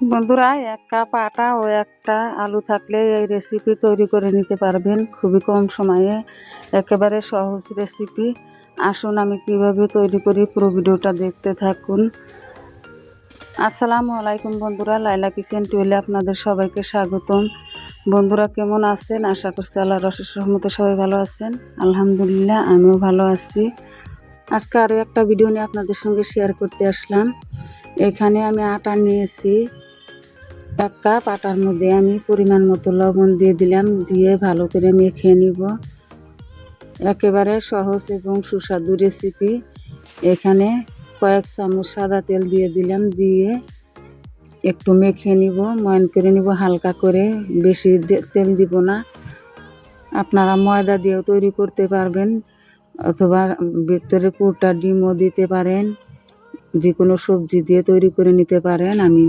বন্ধুরা, এক কাপ আটা ও একটা আলু থাকলে এই রেসিপি তৈরি করে নিতে পারবেন খুবই কম সময়ে। একেবারে সহজ রেসিপি আসুন আমি কীভাবে তৈরি করি পুরো ভিডিওটা দেখতে থাকুন। আসসালামু আলাইকুম বন্ধুরা লাইলা কিচেন টুয়েলে আপনাদের সবাইকে স্বাগতম। বন্ধুরা, কেমন আছেন? আশা করছি আল্লাহ রসের সহমতে সবাই ভালো আছেন। আলহামদুলিল্লাহ, আমিও ভালো আছি। আজকে আরও একটা ভিডিও নিয়ে আপনাদের সঙ্গে শেয়ার করতে আসলাম। এখানে আমি আটা নিয়েছি। এক কাপ আটার মধ্যে আমি পরিমাণ মতো লবণ দিয়ে দিলাম, দিয়ে ভালো করে মেখে নিব। একেবারে সহজ এবং সুস্বাদু রেসিপি এখানে কয়েক চামচ সাদা তেল দিয়ে দিলাম, দিয়ে একটু মেখে নিব, ময়ন করে নিব হালকা করে। বেশি তেল দিব না। আপনারা ময়দা দিয়েও তৈরি করতে পারবেন, অথবা ভিতরে পুরটা ডিমও দিতে পারেন। যে কোনো সবজি দিয়ে তৈরি করে নিতে পারেন। আমি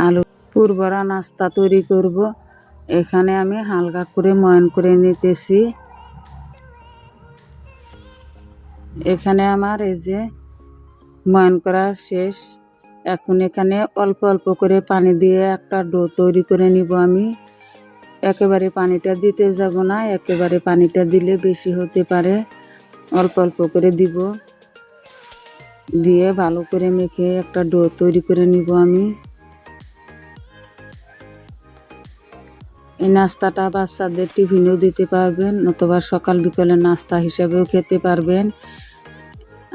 আলু পুরবরা নাস্তা তৈরি করব। এখানে আমি হালকা করে ময়ন করে নিতেছি। এখানে আমার এই যে ময়ন করা শেষ। এখন এখানে অল্প অল্প করে পানি দিয়ে একটা ডো তৈরি করে নিব আমি। একেবারে পানিটা দিতে যাব না, একেবারে পানিটা দিলে বেশি হতে পারে। অল্প অল্প করে দিব। দিয়ে ভালো করে মেখে একটা ডো তৈরি করে নিব আমি। এই নাস্তাটা বাচ্চাদের টিফিনেও দিতে পারবেন অথবা সকাল বিকালে নাস্তা হিসাবেও খেতে পারবেন।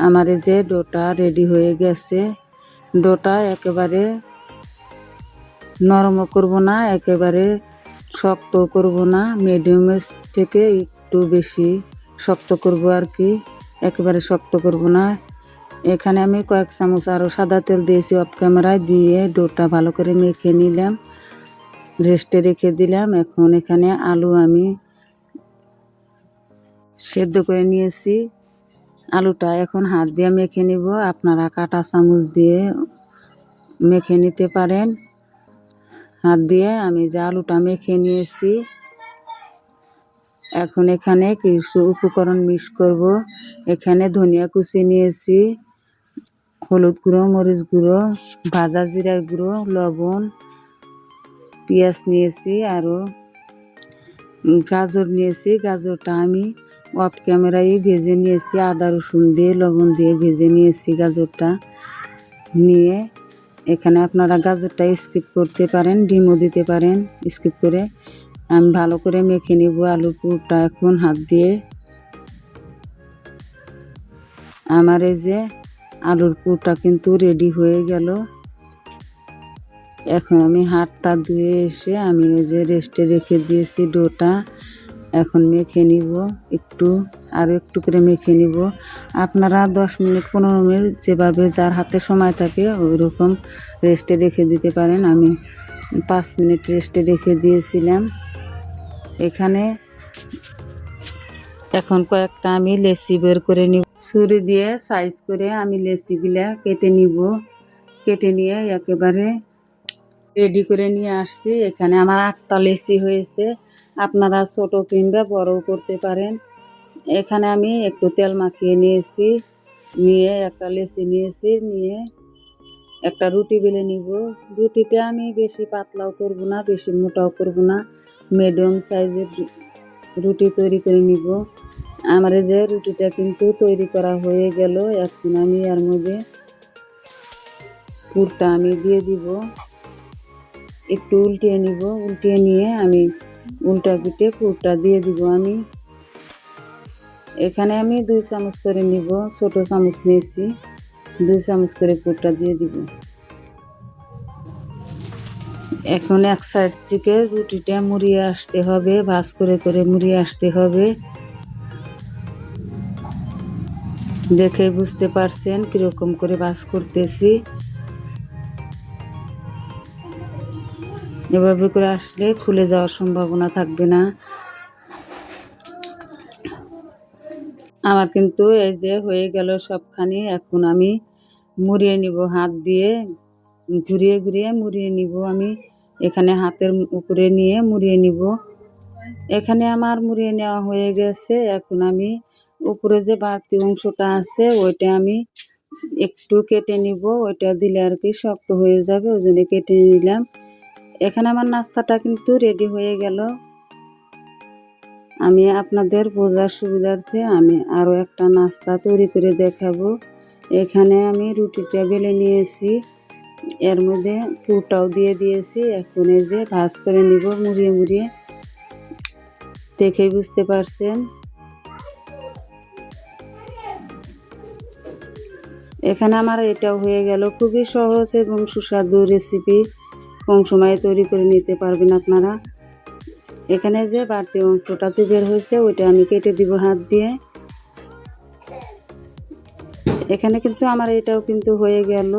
আমার যে ডোটা রেডি হয়ে গেছে। ডোটা একেবারে নরমও করব না, একেবারে শক্ত করব না মিডিয়ামের থেকে একটু বেশি শক্ত করব আর কি, একেবারে শক্ত করব না। এখানে আমি কয়েক চামচ আরও সাদা তেল দিয়েছি অফ ক্যামেরায় দিয়ে ডোটা ভালো করে মেখে নিলাম। রেস্টে রেখে দিলাম। এখন এখানে আলু আমি সেদ্ধ করে নিয়েছি। আলুটা এখন হাত দিয়ে মেখে নিব। আপনারা কাটা চামচ দিয়ে মেখে নিতে পারেন। হাত দিয়ে আমি যে আলুটা মেখে নিয়েছি, এখন এখানে কিছু উপকরণ মিক্স করব। এখানে ধনিয়া কুচি নিয়েছি, হলুদ গুঁড়ো, মরিচ গুঁড়ো, ভাজা জিরা গুঁড়ো, লবণ পেঁয়াজ নিয়েছি আরও গাজর নিয়েছি, গাজরটা আমি অফ ক্যামেরায় ভেজে নিয়েছি, আদা রসুন দিয়ে, লবণ দিয়ে ভেজে নিয়েছি গাজরটা নিয়ে। এখানে আপনারা গাজরটা স্কিপ করতে পারেন, ডিমও দিতে পারেন স্কিপ করে। আমি ভালো করে মেখে নিব আলু পুরটা এখন হাত দিয়ে। আমার এই যে আলুর পুরটা কিন্তু রেডি হয়ে গেল। এখন আমি হাতটা ধুয়ে এসে আমি ওই যে রেস্টে রেখে দিয়েছি ডোটা। এখন মেখে নিব, একটু, আর একটু করে মেখে নিব। আপনারা দশ মিনিট, পনেরো মিনিট যেভাবে যার হাতে সময় থাকে ওই রকম রেস্টে রেখে দিতে পারেন। আমি পাঁচ মিনিট রেস্টে রেখে দিয়েছিলাম। এখানে এখন কয়েকটা আমি লেসি বের করে নিব। ছুরি দিয়ে সাইজ করে আমি লেসিগুলা কেটে নিব। কেটে নিয়ে একেবারে রেডি করে নিয়ে আসছি। এখানে আমার আটটা লেসি হয়েছে। আপনারা ছোট কিংবা বড়ও করতে পারেন। এখানে আমি একটু তেল মাখিয়ে নিয়েছি। নিয়ে একটা লেসি নিয়েছি। নিয়ে একটা রুটি বেলে নিব। রুটিটা আমি বেশি পাতলাও করব না, বেশি মোটাও করব না। মিডিয়াম সাইজের রুটি তৈরি করে নিব। আমার যে রুটিটা কিন্তু তৈরি করা হয়ে গেল। এখন আমি এর মধ্যে পুরটা আমি দিয়ে দিব। একটু উল্টিয়ে নিব উল্টিয়ে নিয়ে আমি উল্টা পিঠে পুরটা দিয়ে দিব আমি। এখানে আমি দুই চামচ করে নিব, ছোট চামচ নিয়েছি, দুই চামচ করে পুরটা দিয়ে দিব। এখন এক সাইড থেকে রুটিটা মুড়িয়ে আসতে হবে, ভাজ করে করে মুড়িয়ে আসতে হবে। দেখে বুঝতে পারছেন কীরকম করে ভাজ করতেছি। এভাবে করে আসলে খুলে যাওয়ার সম্ভাবনা থাকবে না। আমার কিন্তু এই যে হয়ে গেল সবখানি, এখন আমি মুড়িয়ে নিব হাত দিয়ে, ঘুরিয়ে ঘুরিয়ে মুড়িয়ে নিব আমি। এখানে হাতের উপরে নিয়ে মুড়িয়ে নিব। এখানে আমার মুড়িয়ে নেওয়া হয়ে গেছে, এখন আমি উপরে যে বাড়তি অংশটা আছে ওইটা আমি একটু কেটে নিব, ওইটা দিলে আর কি শক্ত হয়ে যাবে, ওই জন্য কেটে নিলাম। এখানে আমার নাস্তাটা কিন্তু রেডি হয়ে গেল। আমি আপনাদের বোঝার সুবিধার্থে আমি আরও একটা নাস্তা তৈরি করে দেখাবো। এখানে আমি রুটিটা বেলে নিয়েছি। এর মধ্যে পুরটাও দিয়ে দিয়েছি। এখন এই যে ভাজ করে নিব মুড়িয়ে মুড়িয়ে। দেখেই বুঝতে পারছেন। এখানে আমার এটাও হয়ে গেল। খুবই সহজ এবং সুস্বাদু রেসিপি কম সময়ে তৈরি করে নিতে পারবেন আপনারা। এখানে যে বাড়তি অংশটা যে বের হয়েছে, ওইটা আমি কেটে দিব হাত দিয়ে। এখানে কিন্তু আমার এটাও কিন্তু হয়ে গেল।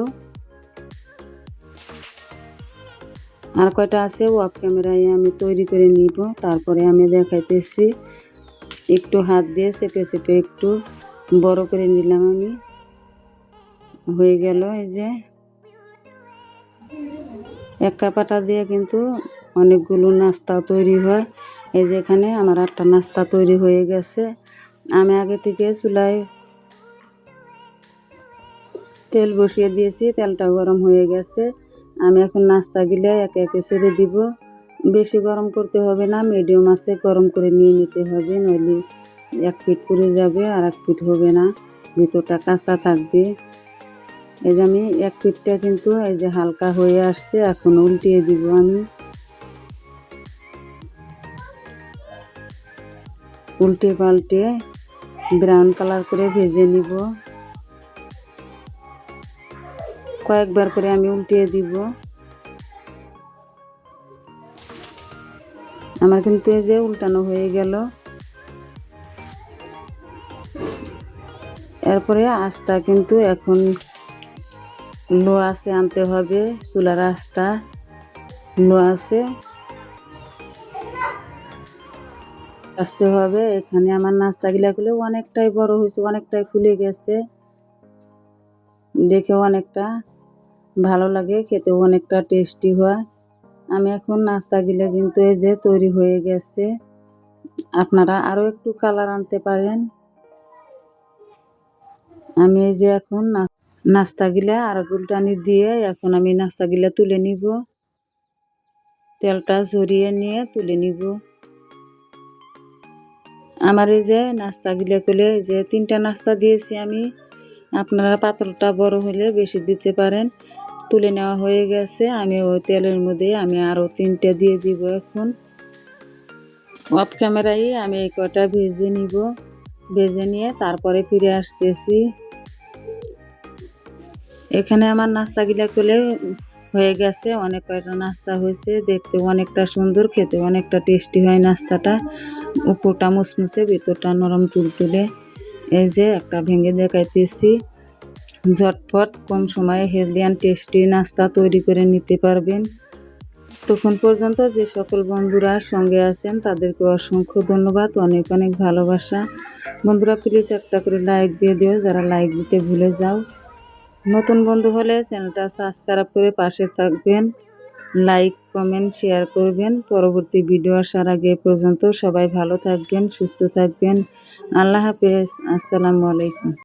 আর কয়টা আছে? ওয়াপ ক্যামেরায় আমি তৈরি করে নিব। তারপরে আমি দেখাইতেছি। একটু হাত দিয়ে চেপে চেপে একটু বড় করে নিলাম আমি। হয়ে গেল এই যে। এক কাপাটা দিয়ে কিন্তু অনেকগুলো নাস্তা তৈরি হয়। এই যে এখানে আমার আটটা নাস্তা তৈরি হয়ে গেছে। আমি আগে থেকে চুলায় তেল বসিয়ে দিয়েছি, তেলটা গরম হয়ে গেছে। আমি এখন নাস্তা গিলে একে একে ছেড়ে দিব। বেশি গরম করতে হবে না মিডিয়াম আছে, গরম করে নিয়ে নিতে হবে, নইলে এক ফিট করে যাবে আর এক ফিট হবে না। ভিতরটা কাঁচা থাকবে। এই যে আমি এক ফিটটা কিন্তু এই যে হালকা হয়ে আসছে, এখন উল্টিয়ে দিব আমি। উল্টে পাল্টে ব্রাউন কালার করে ভেজে নিব। কয়েকবার করে আমি উল্টিয়ে দিব। আমার কিন্তু এই যে উল্টানো হয়ে গেল। এরপরে আঁচটা কিন্তু এখন লো আছে আনতে হবে, চুলার আঁচটা লো আছে। আসতে হবে, এখানে আমার নাস্তা গিলা নাস্তাগুলাগুলো অনেকটাই বড় হয়েছে, অনেকটাই ফুলে গেছে। দেখে অনেকটা ভালো লাগে, খেতেও অনেকটা টেস্টি হয়। আমি এখন নাস্তাগুলো কিন্তু এই যে তৈরি হয়ে গেছে। আপনারা আরও একটু কালার আনতে পারেন। আমি এই যে এখন নাস্তাগুলা আর গুলটানি দিয়ে এখন আমি নাস্তাগুলা তুলে নিব। তেলটা ঝরিয়ে নিয়ে তুলে নিব। আমার এই যে নাস্তাগুলা করলে যে তিনটা নাস্তা দিয়েছি আমি। আপনারা পাত্রটা বড় হলে বেশি দিতে পারেন। তুলে নেওয়া হয়ে গেছে। আমি ওই তেলের মধ্যে আমি আরও তিনটে দিয়ে দিব এখন। অফ ক্যামেরায় আমি এই কটা ভেজে নিব। ভেজে নিয়ে তারপরে ফিরে আসতেছি। এখানে আমার নাস্তাগুলা করলে হয়ে গেছে, অনেক কয়টা নাস্তা হয়েছে দেখতে অনেকটা সুন্দর খেতে অনেকটা টেস্টি হয় নাস্তাটা। উপরটা মুসমুসে ভিতরটা নরম তুলতুলে এই যে একটা ভেঙে দেখাইতেছি। ঝটফট কম সময়ে হেলদি অ্যান্ড টেস্টি নাস্তা তৈরি করে নিতে পারবেন। তখন পর্যন্ত যে সকল বন্ধুরা সঙ্গে আছেন, তাদেরকে অসংখ্য ধন্যবাদ, অনেক অনেক ভালোবাসা। বন্ধুরা প্লিজ একটা করে লাইক দিয়ে দিও, যারা লাইক দিতে ভুলে যাও। নতুন বন্ধু হলে চ্যানেলটা সাবস্ক্রাইব করে পাশে থাকবেন লাইক কমেন্ট শেয়ার করবেন। পরবর্তী ভিডিও আসার আগে পর্যন্ত সবাই ভালো থাকবেন, সুস্থ থাকবেন। আল্লাহ হাফেজ, আসসালামু আলাইকুম।